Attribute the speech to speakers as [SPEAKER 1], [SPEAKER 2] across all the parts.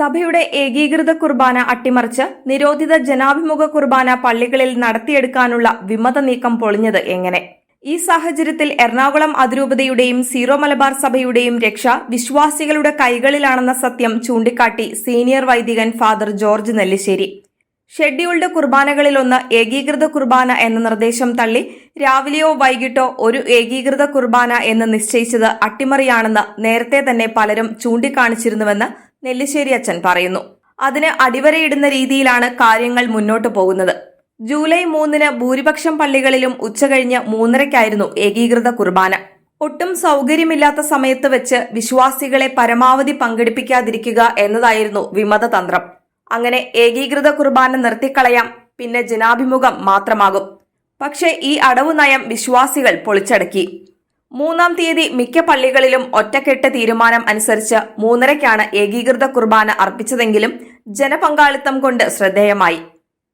[SPEAKER 1] സഭയുടെ ഏകീകൃത കുർബാന അട്ടിമറിച്ച് നിരോധിത ജനാഭിമുഖ കുർബാന പള്ളികളിൽ നടത്തിയെടുക്കാനുള്ള വിമത നീക്കം പൊളിഞ്ഞത് എങ്ങനെ? ഈ സാഹചര്യത്തിൽ എറണാകുളം അതിരൂപതയുടെയും സീറോ മലബാർ സഭയുടെയും രക്ഷ വിശ്വാസികളുടെ കൈകളിലാണെന്ന സത്യം ചൂണ്ടിക്കാട്ടി സീനിയർ വൈദികൻ ഫാദർ ജോർജ് നെല്ലിശ്ശേരി. ഷെഡ്യൂൾഡ് കുർബാനകളിലൊന്ന് ഏകീകൃത കുർബാന എന്ന നിർദ്ദേശം തള്ളി രാവിലെയോ വൈകിട്ടോ ഒരു ഏകീകൃത കുർബാന എന്ന് നിശ്ചയിച്ചത് അട്ടിമറിയാണെന്ന് നേരത്തെ തന്നെ പലരും ചൂണ്ടിക്കാണിച്ചിരുന്നുവെന്ന് നെല്ലിശ്ശേരി അച്ഛൻ പറയുന്നു. അതിന് അടിവരയിടുന്ന രീതിയിലാണ് കാര്യങ്ങൾ മുന്നോട്ടു പോകുന്നത്. ജൂലൈ മൂന്നിന് ഭൂരിപക്ഷം പള്ളികളിലും ഉച്ചകഴിഞ്ഞ് മൂന്നരയ്ക്കായിരുന്നു ഏകീകൃത കുർബാന. ഒട്ടും സൗകര്യമില്ലാത്ത സമയത്ത് വെച്ച് വിശ്വാസികളെ പരമാവധി പങ്കെടുപ്പിക്കാതിരിക്കുക എന്നതായിരുന്നു വിമതതന്ത്രം. അങ്ങനെ ഏകീകൃത കുർബാന നിർത്തിക്കളയാം. പിന്നെ ജനാഭിമുഖം മാത്രമാകും. പക്ഷേ ഈ അടവു നയം വിശ്വാസികൾ പൊളിച്ചടക്കി. മൂന്നാം തീയതി മിക്ക പള്ളികളിലും ഒറ്റക്കെട്ട് തീരുമാനം അനുസരിച്ച് മൂന്നരയ്ക്കാണ് ഏകീകൃത കുർബാന അർപ്പിച്ചതെങ്കിലും ജനപങ്കാളിത്തം കൊണ്ട് ശ്രദ്ധേയമായി.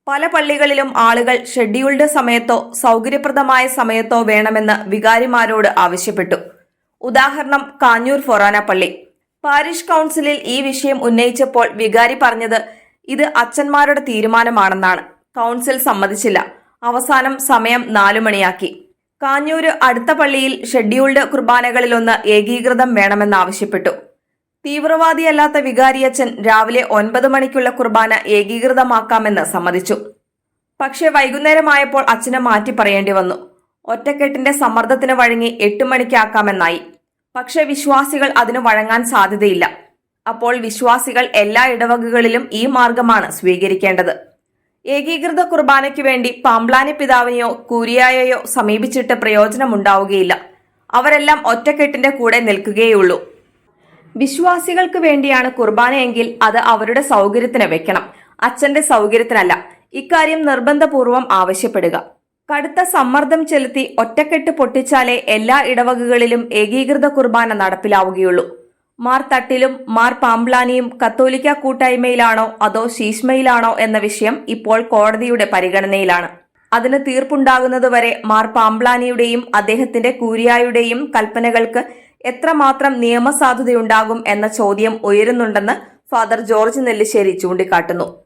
[SPEAKER 1] പല പള്ളികളിലും ആളുകൾ ഷെഡ്യൂൾഡ് സമയത്തോ സൗകര്യപ്രദമായ സമയത്തോ വേണമെന്ന് വികാരിമാരോട് ആവശ്യപ്പെട്ടു. ഉദാഹരണം കാഞ്ഞൂർ ഫൊറാന പള്ളി. പാരിഷ് കൗൺസിലിൽ ഈ വിഷയം ഉന്നയിച്ചപ്പോൾ വികാരി പറഞ്ഞത് ഇത് അച്ഛന്മാരുടെ തീരുമാനമാണെന്നാണ്. കൗൺസിൽ സമ്മതിച്ചില്ല. അവസാനം സമയം നാലു മണിയാക്കി. കാഞ്ഞൂര് അടുത്ത പള്ളിയിൽ ഷെഡ്യൂൾഡ് കുർബാനകളിലൊന്ന് ഏകീകൃതം വേണമെന്നാവശ്യപ്പെട്ടു. തീവ്രവാദിയല്ലാത്ത വികാരിയച്ഛൻ രാവിലെ ഒൻപത് മണിക്കുള്ള കുർബാന ഏകീകൃതമാക്കാമെന്ന് സമ്മതിച്ചു. പക്ഷേ വൈകുന്നേരമായപ്പോൾ അച്ഛനെ മാറ്റി പറയേണ്ടി വന്നു. ഒറ്റക്കെട്ടിന്റെ സമ്മർദ്ദത്തിന് വഴങ്ങി എട്ട് മണിക്കാക്കാമെന്നായി. പക്ഷേ വിശ്വാസികൾ അതിന് വഴങ്ങാൻ സാധ്യതയില്ല. അപ്പോൾ വിശ്വാസികൾ എല്ലാ ഇടവകകളിലും ഈ മാർഗമാണ് സ്വീകരിക്കേണ്ടത്. ഏകീകൃത കുർബാനയ്ക്ക് വേണ്ടി പാമ്പ്ലാനി പിതാവിനെയോ കൂരിയായയോ സമീപിച്ചിട്ട് പ്രയോജനമുണ്ടാവുകയില്ല. അവരെല്ലാം ഒറ്റക്കെട്ടിന്റെ കൂടെ നിൽക്കുകയുള്ളൂ വിശ്വാസികൾക്ക് വേണ്ടിയാണ് കുർബാനയെങ്കിൽ അത് അവരുടെ സൗകര്യത്തിന് വെക്കണം. അച്ഛന്റെ സൗകര്യത്തിനല്ല. ഇക്കാര്യം നിർബന്ധപൂർവം ആവശ്യപ്പെടുക. കടുത്ത സമ്മർദ്ദം ചെലുത്തി ഒറ്റക്കെട്ട് പൊട്ടിച്ചാലേ എല്ലാ ഇടവകകളിലും ഏകീകൃത കുർബാന നടപ്പിലാവുകയുള്ളൂ. മാർ തട്ടിലും മാർ പാംബ്ലാനിയും കത്തോലിക്ക കൂട്ടായ്മയിലാണോ അതോ ശീഷ്മയിലാണോ എന്ന വിഷയം ഇപ്പോൾ കോടതിയുടെ പരിഗണനയിലാണ്. അതിന് തീർപ്പുണ്ടാകുന്നതുവരെ മാർ പാംബ്ലാനിയുടെയും അദ്ദേഹത്തിന്റെ കൂരിയായുടെയും കൽപ്പനകൾക്ക് എത്രമാത്രം നിയമസാധുതയുണ്ടാകും എന്ന ചോദ്യം ഉയരുന്നുണ്ടെന്ന് ഫാദർ ജോർജ് നെല്ലിശ്ശേരി ചൂണ്ടിക്കാട്ടുന്നു.